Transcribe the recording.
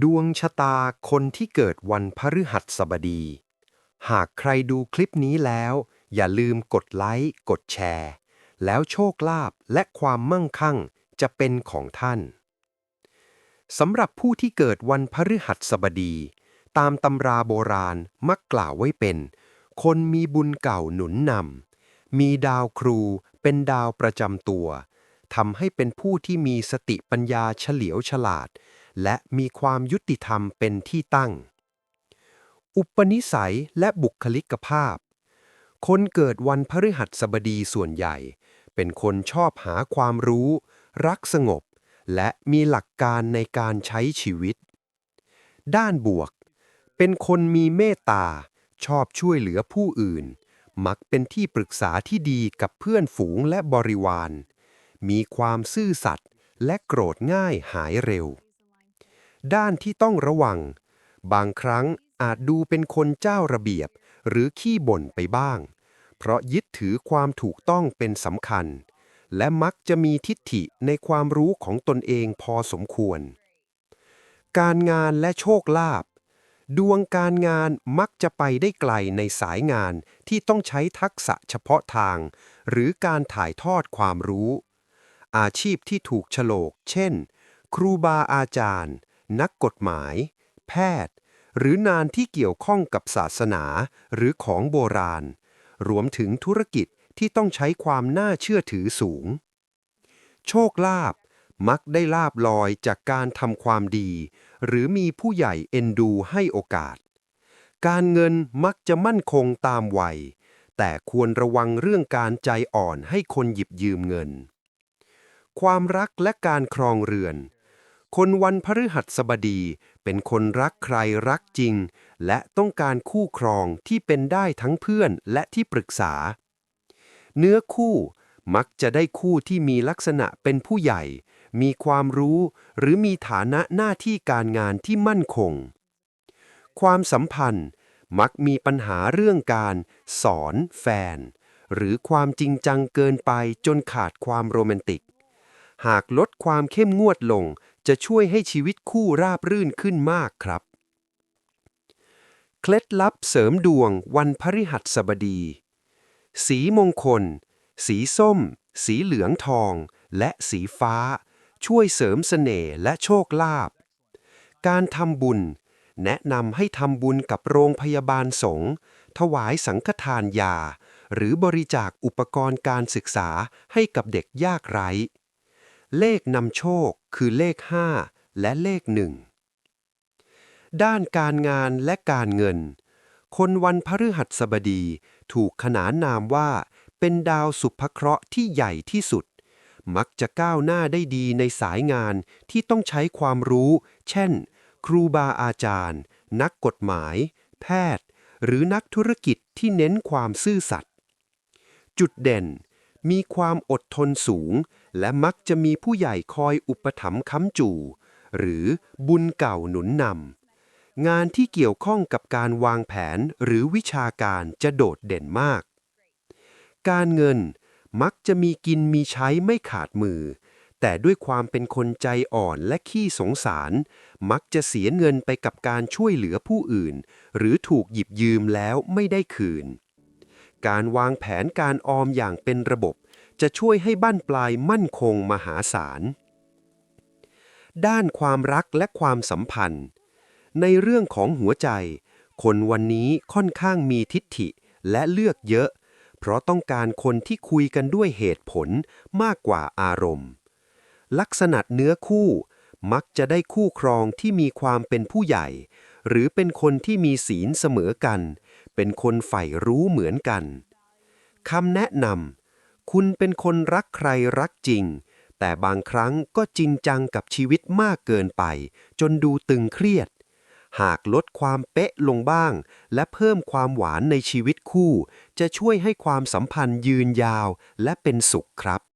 ดวงชะตาคนที่เกิดวันพฤหัสบดี หากใครดูคลิปนี้แล้ว อย่าลืมกดไลค์ กดแชร์ แล้วโชคลาภและความมั่งคั่งจะเป็นของท่าน สำหรับผู้ที่เกิดวันพฤหัสบดี ตามตำราโบราณมักกล่าวไว้เป็น คนมีบุญเก่าหนุนนำ มีดาวครูเป็นดาวประจำตัว ทำให้เป็นผู้ที่มีสติปัญญาเฉลียวฉลาด และมีความยุติธรรมเป็นที่ตั้ง อุปนิสัยและบุคลิกภาพ คนเกิดวันพฤหัสบดีส่วนใหญ่ เป็นคนชอบหาความรู้ รักสงบ และมีหลักการในการใช้ชีวิต ด้านบวก เป็นคนมีเมตตา ชอบช่วยเหลือผู้อื่น มักเป็นที่ปรึกษาที่ดีกับเพื่อนฝูงและบริวาร มีความซื่อสัตย์และโกรธง่ายหายเร็ว ด้านที่ต้องระวัง บางครั้งอาจดูเป็นคนเจ้าระเบียบ หรือขี้บ่นไปบ้าง เพราะยึดถือความถูกต้องเป็นสำคัญ และมักจะมีทิฏฐิในความรู้ของตนเองพอสมควร การงานและโชคลาภดวงการงานมักจะไปได้ไกลในสายงานที่ต้องใช้ทักษะเฉพาะทาง หรือการถ่ายทอดความรู้ อาชีพที่ถูกโฉลก เช่น ครูบาอาจารย์ นักกฎหมาย แพทย์ หรือนานที่เกี่ยวข้องกับศาสนา หรือของโบราณ รวมถึงธุรกิจที่ต้องใช้ความน่าเชื่อถือสูง โชคลาภมักได้ลาบลอยจากการทำความดี หรือมีผู้ใหญ่เอ็นดูให้โอกาส การเงินมักจะมั่นคงตามวัย แต่ควรระวังเรื่องการใจอ่อนให้คนหยิบยืมเงิน ความรักและการครองเรือน คนวันพฤหัสบดี เป็นคนรักใครรักจริง และต้องการคู่ครองที่เป็นได้ทั้งเพื่อนและที่ปรึกษา เนื้อคู่มักจะได้คู่ที่มีลักษณะเป็นผู้ใหญ่ มีความรู้ หรือมีฐานะหน้าที่การงานที่มั่นคง ความสัมพันธ์ มักมีปัญหาเรื่องการ สอนแฟน หรือความจริงจังเกินไปจนขาดความโรแมนติก หากลดความเข้มงวดลง จะช่วยให้ชีวิตคู่ราบรื่นขึ้นมากครับ เคล็ดลับเสริมดวงวันพฤหัสบดี สีมงคล สีส้ม สีเหลืองทอง และสีฟ้า ช่วยเสริมเสน่ห์และโชคลาภ การทำบุญ แนะนำให้ทำบุญกับโรงพยาบาลสงฆ์ ถวายสังฆทานยา หรือบริจาคอุปกรณ์การศึกษาให้กับเด็กยากไร้ เลขนำโชคคือเลข 5 และเลขหนึ่งด้านการงานและการเงิน คนวันพฤหัสบดีถูกขนานนามว่า เป็นดาวสุภเคราะห์ที่ใหญ่ที่สุด มักจะก้าวหน้าได้ดีในสายงานที่ต้องใช้ความรู้ เช่น ครูบาอาจารย์ นักกฎหมาย แพทย์ หรือนักธุรกิจที่เน้นความซื่อสัตย์จุดเด่น มีความอดทนสูง และมักจะมีผู้ใหญ่คอยอุปถัมภ์ค้ำจู หรือบุญเก่าหนุนนำงานที่เกี่ยวข้องกับการวางแผนหรือวิชาการจะโดดเด่นมาก การเงินมักจะมีกินมีใช้ไม่ขาดมือ แต่ด้วยความเป็นคนใจอ่อนและขี้สงสาร มักจะเสียเงินไปกับการช่วยเหลือผู้อื่น หรือถูกหยิบยืมแล้วไม่ได้คืน การวางแผนการออมอย่างเป็นระบบ จะช่วยให้บั้นปลายมั่นคงมหาศาล ด้านความรักและความสัมพันธ์ ในเรื่องของหัวใจ คนวันนี้ค่อนข้างมีทิฏฐิและเลือกเยอะ เพราะต้องการคนที่คุยกันด้วยเหตุผลมากกว่าอารมณ์ ลักษณะเนื้อคู่มักจะได้คู่ครองที่มีความเป็นผู้ใหญ่ หรือเป็นคนที่มีศีลเสมอกัน เป็นคนใฝ่รู้เหมือนกันคำแนะนำคุณเป็นคนรักใครรักจริง แต่บางครั้งก็จริงจังกับชีวิตมากเกินไป จนดูตึงเครียด หากลดความเป๊ะลงบ้าง และเพิ่มความหวานในชีวิตคู่ จะช่วยให้ความสัมพันธ์ยืนยาวและเป็นสุขครับ